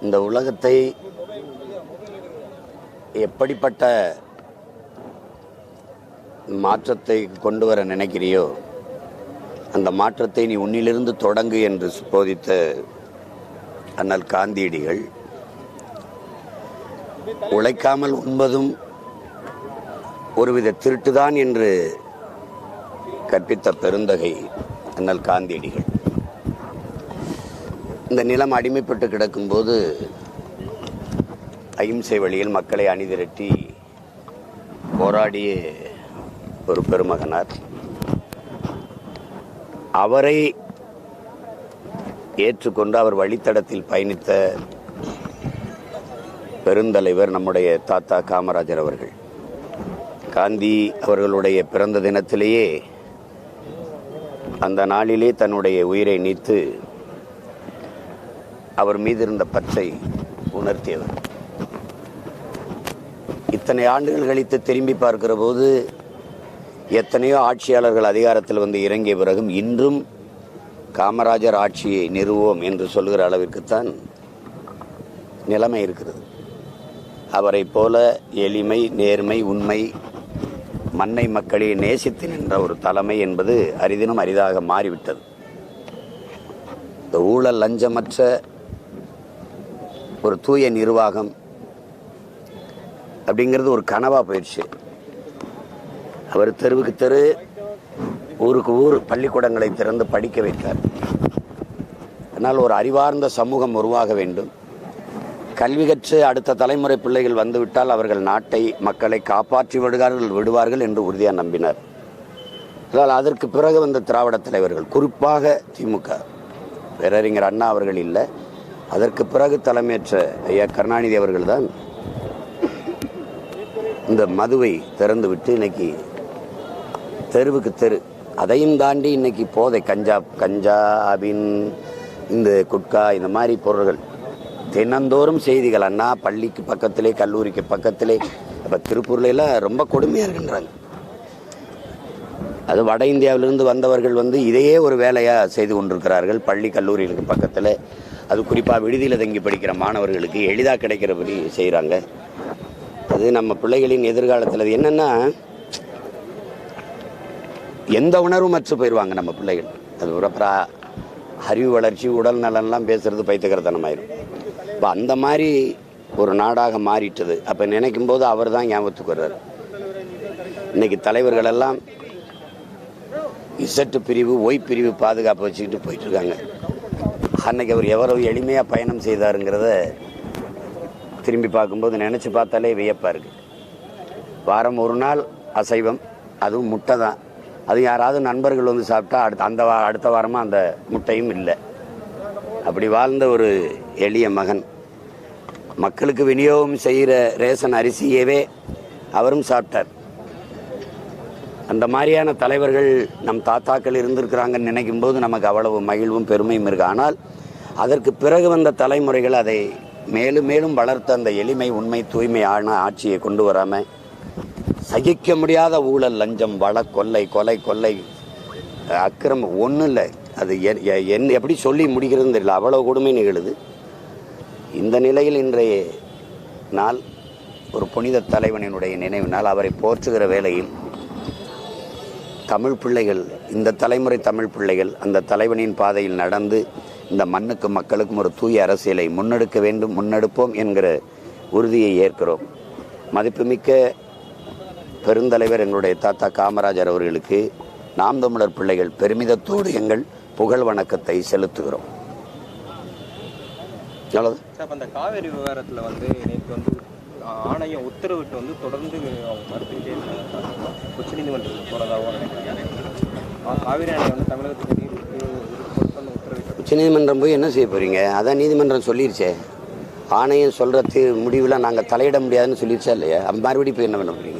இந்த உலகத்தை எப்படிப்பட்ட மாற்றத்தை கொண்டு வர நினைக்கிறியோ அந்த மாற்றத்தை நீ உன்னிலிருந்து தொடங்கு என்று போதித்த அண்ணல் காந்தியடிகள் உழைக்காமல் உண்பதும் ஒருவித திருட்டுதான் என்று கற்பித்த பெருந்தகை அண்ணல் காந்தியடிகள். இந்த நிலம் அடிமைப்பட்டு கிடக்கும்போது அகிம்சை வழியில் மக்களை அணிதிரட்டி போராடிய ஒரு பெருமகனார். அவரை ஏற்றுக்கொண்டு அவர் வழித்தடத்தில் பயணித்த பெருந்தலைவர் நம்முடைய தாத்தா காமராஜர் அவர்கள். காந்தி அவர்களுடைய பிறந்த தினத்திலேயே அந்த நாளிலே தன்னுடைய உயிரை நீத்து அவர் மீது இருந்த பற்றை உணர்த்தியவர். இத்தனை ஆண்டுகள் கழித்து திரும்பி பார்க்கிற போது எத்தனையோ ஆட்சியாளர்கள் அதிகாரத்தில் வந்து இறங்கிய பிறகும் இன்றும் காமராஜர் ஆட்சியை நிறுவோம் என்று சொல்கிற அளவிற்குத்தான் நிலைமை இருக்கிறது. அவரை போல எளிமை நேர்மை உண்மை மண்ணை மக்களை நேசித்து நின்ற ஒரு தலைமை என்பது அரிதினும் அரிதாக மாறிவிட்டது. இந்த ஊழல் லஞ்சமற்ற ஒரு தூய நிர்வாகம் அப்படிங்கிறது ஒரு கனவாக போயிடுச்சு. அவர் தெருவுக்கு தெரு ஊருக்கு ஊர் பள்ளிக்கூடங்களை திறந்து படிக்க வைத்தார். அதனால் ஒரு அறிவார்ந்த சமூகம் உருவாக வேண்டும். கல்வி கற்று அடுத்த தலைமுறை பிள்ளைகள் வந்துவிட்டால் அவர்கள் நாட்டை மக்களை காப்பாற்றி விடுவார்கள் விடுவார்கள் என்று உறுதியாக நம்பினார். அதனால் அதற்கு பிறகு வந்த திராவிட தலைவர்கள் குறிப்பாக திமுக பேரறிஞர் அண்ணா அவர்கள் இல்லை. அதற்கு பிறகு தலைமையேற்ற ஐயா கருணாநிதி அவர்கள் தான் இந்த மதுவை திறந்துவிட்டு இன்னைக்கு தெருவுக்கு தெரு. அதையும் தாண்டி இன்னைக்கு போதை கஞ்சா கஞ்சா அபின் இந்த குட்கா இந்த மாதிரி பொருள்கள். தினந்தோறும் செய்திகள் அண்ணா பள்ளிக்கு பக்கத்திலே கல்லூரிக்கு பக்கத்திலே இப்போ திருப்பூர்லாம் ரொம்ப கொடுமையாக இருக்கின்றாங்க. அது வட இந்தியாவிலிருந்து வந்தவர்கள் வந்து இதையே ஒரு வேலையாக செய்து கொண்டிருக்கிறார்கள். பள்ளி கல்லூரிகளுக்கு பக்கத்தில். அது குறிப்பாக விடுதியில் தங்கி படிக்கிற மாணவர்களுக்கு எளிதாக கிடைக்கிறபடி செய்கிறாங்க அது நம்ம பிள்ளைகளின் எதிர்காலத்தில் அது என்னென்னா எந்த உணர்வும் மற்ற போயிடுவாங்க நம்ம பிள்ளைகள். அது ஒரு அப்புறம் அறிவு வளர்ச்சி உடல் நலன்லாம் பேசுகிறது பைத்தியகரத்தனமாயிரும் இப்போ அந்த மாதிரி ஒரு நாடாக மாறிட்டது. அப்போ நினைக்கும் போது அவர் தான் ஞாபகத்துக்கு வர்றார். இன்னைக்கு தலைவர்களெல்லாம் இசட்டு பிரிவு ஒய் பிரிவு பாதுகாப்பு வச்சுக்கிட்டு போயிட்டுருக்காங்க அன்னைக்கு அவர் எவ்வளவு எளிமையாக பயணம் செய்தாருங்கிறத திரும்பி பார்க்கும்போது நினச்சி பார்த்தாலே வியப்பாக இருக்குது வாரம் ஒரு நாள் அசைவம் அதுவும் முட்டை தான். அது யாராவது நண்பர்கள் வந்து சாப்பிட்டா அடுத்த அந்த வா அடுத்த வாரமாக அந்த முட்டையும் இல்லை. அப்படி வாழ்ந்த ஒரு எளிய மகன். மக்களுக்கு விநியோகம் செய்கிற ரேஷன் அரிசியவே அவரும் சாப்பிட்டார். அந்த மாதிரியான தலைவர்கள் நம் தாத்தாக்கள் இருந்திருக்கிறாங்கன்னு நினைக்கும் போது நமக்கு அவ்வளவு மகிழ்வும் பெருமையும் இருக்கு. ஆனால் அதற்கு பிறகு வந்த தலைமுறைகள் அதை மேலும் மேலும் வளர்த்த அந்த எளிமை உண்மை தூய்மையான ஆட்சியை கொண்டு வராமல் சகிக்க முடியாத ஊழல் லஞ்சம் வள கொள்ளை கொலை கொள்ளை அக்கிரமம் ஒன்றும் இல்லை. அது எ- எப்படி சொல்லி முடிக்கிறதுன்னு தெரியல. அவ்வளோ கொடுமை நிகழுது. இந்த நிலையில் இன்றைய நாள் ஒரு புனித தலைவனினுடைய நினைவு நாள். அவரை போற்றுகிற வேளையில் தமிழ் பிள்ளைகள் இந்த தலைமுறை தமிழ் பிள்ளைகள் அந்த தலைவனின் பாதையில் நடந்து இந்த மண்ணுக்கு மக்களுக்கும் ஒரு தூய அரசியலை முன்னெடுக்க வேண்டும் முன்னெடுப்போம் என்கிற உறுதியை ஏற்கிறோம். மதிப்புமிக்க பெருந்தலைவர் எங்களுடைய தாத்தா காமராஜர் அவர்களுக்கு நாம் தமிழர் பிள்ளைகள் பெருமிதத்தோடு எங்கள் புகழ் வணக்கத்தை செலுத்துகிறோம். எவ்வளவு அந்த காவேரி விவகாரத்தில் வந்து நேற்று வந்து ஆணையம் உத்தரவிட்டு வந்து தொடர்ந்து அவங்க மறுத்துக்கிட்டே இருக்காங்க உச்சநீதிமன்றத்துக்கு போகிறதாகவும் நினைக்கிறேன். காவிரி ஆணையம் வந்து தமிழகத்துக்கு நீர் உத்தரவிட்டு உச்சநீதிமன்றம் போய் என்ன செய்ய போகிறீங்க அதான் நீதிமன்றம் சொல்லிருச்சே. ஆணையம் சொல்கிறது முடிவில் நாங்கள் தலையிட முடியாதுன்னு சொல்லிருச்சா இல்லையா? மறுபடியும் போய் என்ன பண்ண போகிறீங்க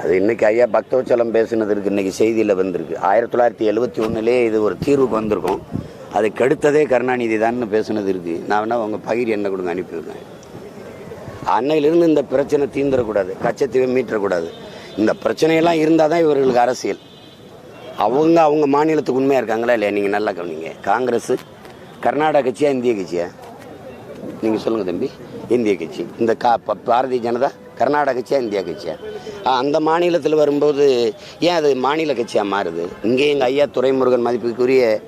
அது இன்னைக்கு ஐயா பக்தவச்சலம் பேசுனது இருக்குது இன்றைக்கி செய்தியில் வந்திருக்கு. ஆயிரத்தி தொள்ளாயிரத்தி எழுபத்தி ஒன்றுலேயே இது ஒரு தீர்வுக்கு வந்திருக்கும். அதை கெடுத்ததே கருணாநிதி தான் பேசுனது இருக்கு. நான் வேணா உங்க பகிர் என்ன கொடுங்க அனுப்பி அன்னையிலிருந்து இந்த பிரச்சனை தீந்துடக்கூடாது கச்சத்தீவை மீட்டக்கூடாது இந்த பிரச்சனையெல்லாம் இருந்தால் தான் இவர்களுக்கு அரசியல். அவங்க அவங்க மாநிலத்துக்கு உண்மையாக இருக்காங்களா இல்லையா? நீங்கள் நல்லா கவனிங்க. காங்கிரஸ் கர்நாடக கட்சியா இந்திய கட்சியா? நீங்கள் சொல்லுங்கள் தம்பி. இந்திய கட்சி. இந்த கா ப- பாரதிய ஜனதா கர்நாடக கட்சியா இந்தியா கட்சியா? அந்த மாநிலத்தில் வரும்போது ஏன் அது மாநில கட்சியாக மாறுது? இங்கே எங்கள் ஐயா துரைமுருகன் மதிப்புக்குரிய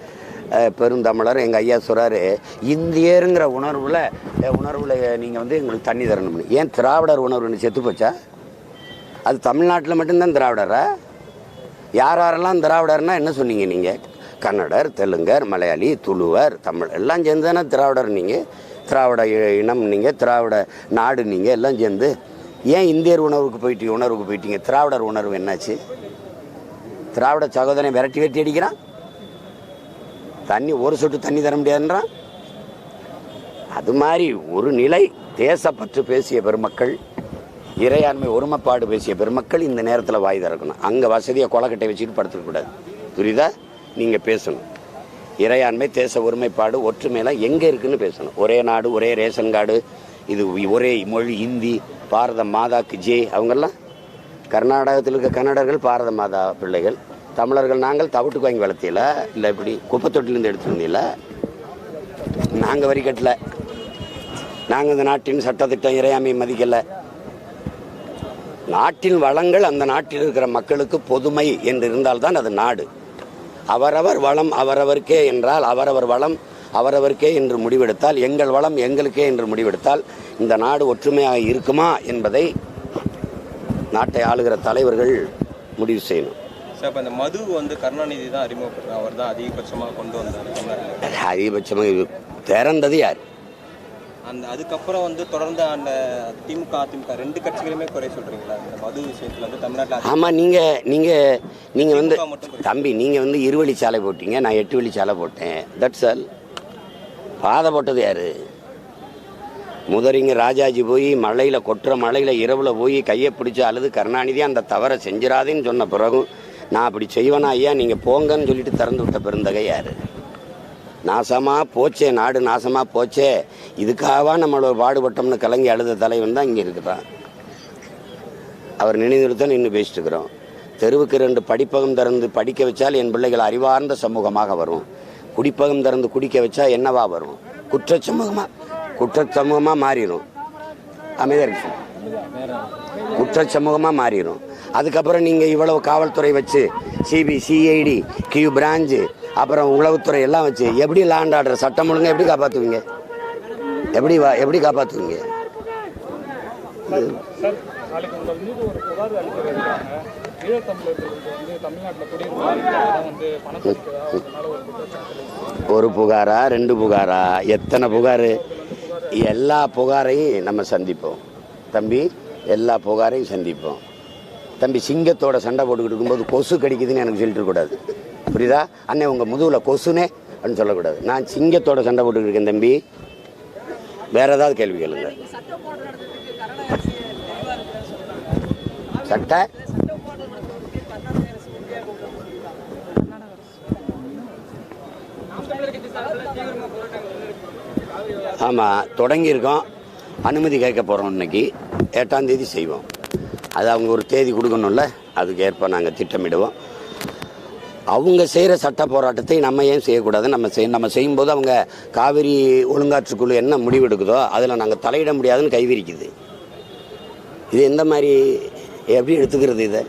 பெருந்தமிழர் எங்கள் ஐயா சொல்கிறாரு இந்தியருங்கிற உணர்வில் உணர்வில் நீங்கள் வந்து எங்களுக்கு தண்ணி தரணும்னு ஏன் திராவிடர் உணர்வுன்னு செத்து போச்சா? அது தமிழ்நாட்டில் மட்டும்தான் திராவிடரா? யார் யாரெல்லாம் திராவிடர்னா என்ன சொன்னீங்க நீங்கள் கன்னடர் தெலுங்கர் மலையாளி துளுவர் தமிழ் எல்லாம் சேர்ந்து தானே திராவிடர் நீங்கள் திராவிட இ- இனம் நீங்கள் திராவிட நாடு நீங்கள் எல்லாம் சேர்ந்து. ஏன் இந்தியர் உணர்வுக்கு போயிட்டீங்க உணர்வுக்கு போயிட்டீங்க? திராவிடர் உணர்வு என்னாச்சு? திராவிட சகோதரனை விரட்டி வெட்டி அடிக்கிறான். தண்ணி ஒரு சொட்டு தண்ணி தர முடியாதுன்றான் அது மாதிரி ஒரு நிலை தேசப்பற்று பேசிய பெருமக்கள் இறையாண்மை ஒருமைப்பாடு பேசிய பெருமக்கள் இந்த நேரத்தில் வாய் திறக்கணும். அங்கே வசதியை கொலக்கட்டை வச்சுட்டு படுத்துக்கூடாது புரியுதா? நீங்கள் பேசணும். இறையாண்மை தேச ஒருமைப்பாடு ஒற்றுமையெல்லாம் எங்கே இருக்குன்னு பேசணும். ஒரே நாடு ஒரே ரேஷன் கார்டு இது ஒரே மொழி இந்தி பாரத மாதாக்கு ஜே அவங்கெல்லாம். கர்நாடகத்தில் இருக்க கன்னடர்கள் பாரத மாதா பிள்ளைகள். தமிழர்கள் நாங்கள் தவிட்டுக்கு வாங்கி வளர்த்தியில இல்லை இப்படி குப்பை தொட்டிலேருந்து எடுத்துருந்தீங்களா நாங்கள் வரி கட்டல. நாங்கள் இந்த நாட்டின் சட்டத்திட்டம் இறையாமை மதிக்கலை. நாட்டின் வளங்கள் அந்த நாட்டில் இருக்கிற மக்களுக்கு பொதுமை என்று இருந்தால்தான் அது நாடு. அவரவர் வளம் அவரவருக்கே என்றால் அவரவர் வளம் அவரவருக்கே என்று முடிவெடுத்தால் எங்கள் வளம் எங்களுக்கே என்று முடிவெடுத்தால் இந்த நாடு ஒற்றுமையாக இருக்குமா என்பதை நாட்டை ஆளுகிற தலைவர்கள் முடிவு செய்யணும். சார் இப்போ இந்த மது வந்து கருணாநிதி தான் அறிமுகப்படுறார் அவர் தான் அதிகபட்சமாக கொண்டு வந்தார். தமிழ்நாட்டில் அதிகபட்சமாக திறந்தது யார்? அந்த அதுக்கப்புறம் வந்து தொடர்ந்து அந்த திமுக அதிமுக ரெண்டு கட்சிகளுமே குறை சொல்றீங்களா? இந்த மது விஷயத்துல வந்து தமிழ்நாட்டில் ஆமாம் நீங்கள் நீங்கள் நீங்கள் வந்து தம்பி நீங்கள் வந்து இருவழிச்சாலை போட்டீங்க நான் எட்டு வழிச்சாலை போட்டேன். தட்ஸ் ஆல் பாதை போட்டது யாரு? முதறிங்க ராஜாஜி போய் மழையில் கொட்டுற மழையில் இரவில் போய் கையை பிடிச்சி அழுது கருணாநிதி அந்த தவறை செஞ்சிடாதேன்னு சொன்ன பிறகும் நான் அப்படி செய்வேனா ஐயா? நீங்கள் போங்கன்னு சொல்லிட்டு திறந்து விட்ட பெருந்தகை யார்? நாசமாக போச்சே நாடு நாசமாக போச்சே. இதுக்காகவா நம்மளோட பாடுபட்டோம்னு கலங்கி அழுத தலைவன் தான் இங்கே இருக்கிறான் அவர் நினைவுறுத்த நின்று பேசிட்டு இருக்கிறோம். தெருவுக்கு ரெண்டு படிப்பகம் திறந்து படிக்க வச்சால் என் பிள்ளைகள் அறிவார்ந்த சமூகமாக வரும். குடிப்பகம் திறந்து குடிக்க வச்சா என்னவா வரும்? குற்ற சமூகமாக குற்ற சமூகமாக மாறிடும் அமைதியாக இருக்கு குற்ற சமூகமாக மாறிடும் அதுக்கப்புறம் நீங்கள் இவ்வளவு காவல்துறை வச்சு சிபி சிஐடி கியூ பிராஞ்சு அப்புறம் உளவுத்துறை எல்லாம் வச்சு எப்படி லேண்ட் ஆர்டர் சட்டம் ஒழுங்காக எப்படி காப்பாற்றுவீங்க எப்படி வா எப்படி காப்பாற்றுவீங்க ஒரு புகாரா ரெண்டு புகாரா? எத்தனை புகார்? எல்லா புகாரையும் நம்ம சந்திப்போம். தம்பி எல்லா புகாரையும் சந்திப்போம். தம்பி சிங்கத்தோட சண்டை போட்டுக்கிட்டு இருக்கும்போது கொசு கடிக்குதுன்னு எனக்கு சொல்லிட்டு கூடாது புரியுதா? அண்ணே உங்கள் முதுகில் கொசுனே அப்படின்னு சொல்லக்கூடாது. நான் சிங்கத்தோட சண்டை போட்டுக்கிட்டு இருக்கேன் தம்பி. வேற ஏதாவது கேள்வி கேளுங்க. சட்டை? ஆமாம் தொடங்கியிருக்கோம். அனுமதி கேட்க போகிறோம் இன்னைக்கு. எட்டாம் தேதி செய்வோம். அது அவங்க ஒரு தேதி கொடுக்கணும்ல. அதுக்கு ஏற்ப நாங்கள் திட்டமிடுவோம். அவங்க செய்கிற சட்ட போராட்டத்தை நம்ம ஏன் செய்யக்கூடாது? நம்ம செய் நம்ம செய்யும்போது அவங்க காவிரி ஒழுங்காற்றுக்குழு என்ன முடிவு எடுக்குதோ அதில் நாங்கள் தலையிட முடியாதுன்னு கைவிரிக்குது இது எந்த மாதிரி எப்படி எடுத்துக்கிறது இதை?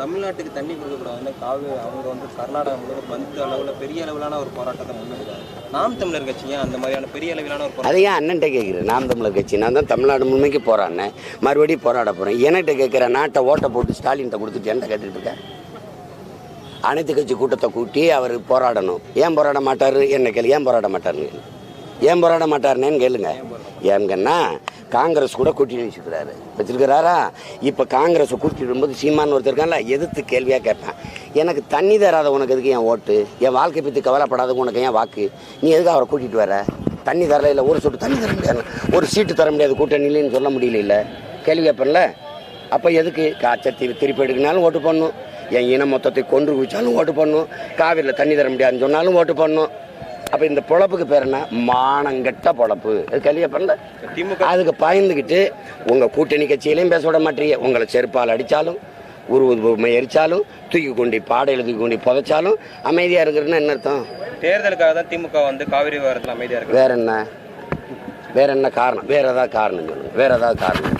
தமிழ்நாட்டுக்கு தண்ணி கொடுக்கக்கூடாதுன்னு காவி அவங்க வந்து கர்நாடகா முழுவதும் பந்து அளவில் பெரிய அளவிலான ஒரு போராட்டத்தை முன்னெடுக்கிறாங்க நாம் தமிழர் கட்சிங்க அந்த மாதிரியான பெரிய அளவிலான ஒரு அதை ஏன் அண்ணன்ட்ட கேட்குறேன் நாம் தமிழர் கட்சி நான் தான் தமிழ்நாடு முழுமைக்கு போகிறான்னேன் மறுபடியும் போராட போகிறேன் என்கிட்ட கேட்குறேன் நாட்டை ஓட்டை போட்டு ஸ்டாலின்கிட்ட கொடுத்துட்டு என்கிட்ட கேட்டுட்டு இருக்கேன் அனைத்து கட்சி கூட்டத்தை கூட்டி அவர் போராடணும். ஏன் போராட மாட்டார்? என்ன கேளு ஏன் போராட மாட்டாருன்னு. ஏன் போராட மாட்டாருன்னு கேளுங்க. ஏங்கன்னா காங்கிரஸ் கூட கூட்டணி வச்சுக்கிறாரு வச்சிருக்கிறாரா இப்போ காங்கிரஸை கூட்டிட்டு வரும்போது சீமான் ஒருத்தர் இருக்கான்ல எதிர்த்து கேள்வியாக கேட்பேன். எனக்கு தண்ணி தராத உனக்கு எதுக்கு என் ஓட்டு? என் வாழ்க்கை பற்றி கவலைப்படாத உனக்கு ஏன் வாக்கு? நீ எதுக்கு அவரை கூட்டிகிட்டு வர? தண்ணி தரல இல்லை ஒரு சொட்டு தண்ணி தர முடியாது. ஒரு சீட்டு தர முடியாது கூட்டணியிலன்னு சொல்ல முடியல இல்லை. கேள்வி கேட்பேன்ல? அப்போ எதுக்கு? காய்ச்சல் திருப்பி எடுக்கினாலும் ஓட்டு பண்ணணும் என் இன மொத்தத்தை கொன்று குவிச்சாலும் ஓட்டு பண்ணணும் காவிரியில் தண்ணி தர முடியாதுன்னு சொன்னாலும் ஓட்டு பண்ணணும் அப்போ இந்த பொழப்புக்கு பேர் என்ன? மானங்கெட்ட பொழப்பு. அது கேள்வி பண்ணல? திமுக. அதுக்கு பயந்துக்கிட்டு உங்கள் கூட்டணி கட்சியிலையும் பேச விட மாட்டீங்க. உங்களை செருப்பால் அடித்தாலும் பொம்மை எரிச்சாலும் தூக்கி கொண்டு பாடையில் தூக்கி கொண்டு புதைச்சாலும் அமைதியாக இருக்கிறதுன்னா என்ன அர்த்தம்? தேர்தலுக்காக தான் திமுக வந்து காவிரி விவகாரத்தில் அமைதியாக இருக்கு. வேற என்ன? வேற என்ன காரணம்? வேற ஏதாவது காரணம் சொல்லுங்க. வேற ஏதாவது காரணம்.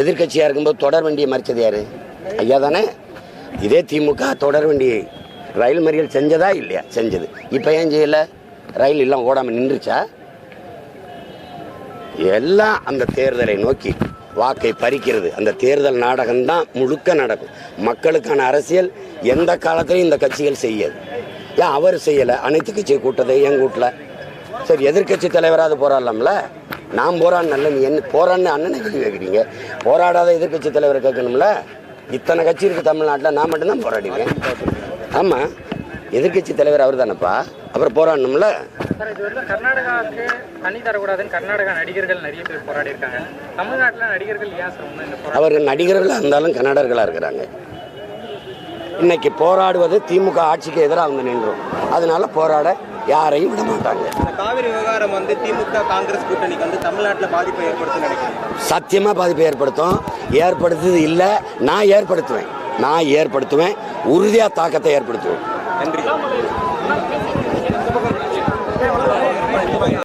எதிர்க்கட்சியாக இருக்கும்போது தொடர் வண்டியை மறிச்சது யாரு? ஐயா தானே? இதே திமுக தொடர் வண்டியை ரயில் மறியல் செஞ்சதா இல்லையா? செஞ்சது. இப்போ ஏன் செய்யல? ரயில் எல்லாம் ஓடாமல் நின்றுச்சா? எல்லாம் அந்த தேர்தலை நோக்கி வாக்கை பறிக்கிறது. அந்த தேர்தல் நாடகம்தான் முழுக்க நடக்கும். மக்களுக்கான அரசியல் எந்த காலத்திலையும் இந்த கட்சிகள் செய்யாது. ஏன் அவர் செய்யலை? அனைத்து கட்சி கூட்டத்தை என் கூட்டல? சரி எதிர்க்கட்சி தலைவராது போராடலாம்ல? நான் போராடினல்ல நீ என்ன போராடின அண்ணனை கேள்வி கேட்குறீங்க. போராடாத எதிர்க்கட்சி தலைவரை கேட்கணும்ல? இத்தனை கட்சி இருக்குது தமிழ்நாட்டில் நான் மட்டும்தான் போராடிவேன் ஆமாம் எதிர்க்கட்சி தலைவர் அவர் தானேப்பா அப்புறம் போராடணும்ல? கர்நாடகாவுக்கு தண்ணி தரக்கூடாதுன்னு கர்நாடகா நடிகர்கள் நிறைய பேர் போராடி இருக்காங்க தமிழ்நாட்டில் நடிகர்கள் ஏன் அவர்கள் நடிகர்களாக இருந்தாலும் கன்னடர்களாக இருக்கிறாங்க. இன்னைக்கு போராடுவது திமுக ஆட்சிக்கு எதிராக வந்து நின்றோம். அதனால போராட யாரையும் விட மாட்டாங்க. இந்த காவிரி விவகாரம் வந்து திமுக காங்கிரஸ் கூட்டணிக்கு வந்து தமிழ்நாட்டில் பாதிப்பை ஏற்படுத்தும் நினைக்கிறேன். சத்தியமாக பாதிப்பை ஏற்படுத்தும். ஏற்படுத்துது இல்லை நான் ஏற்படுத்துவேன். நான் ஏற்படுத்துவேன். உறுதியாக தாக்கத்தை ஏற்படுத்துவோம். நன்றி.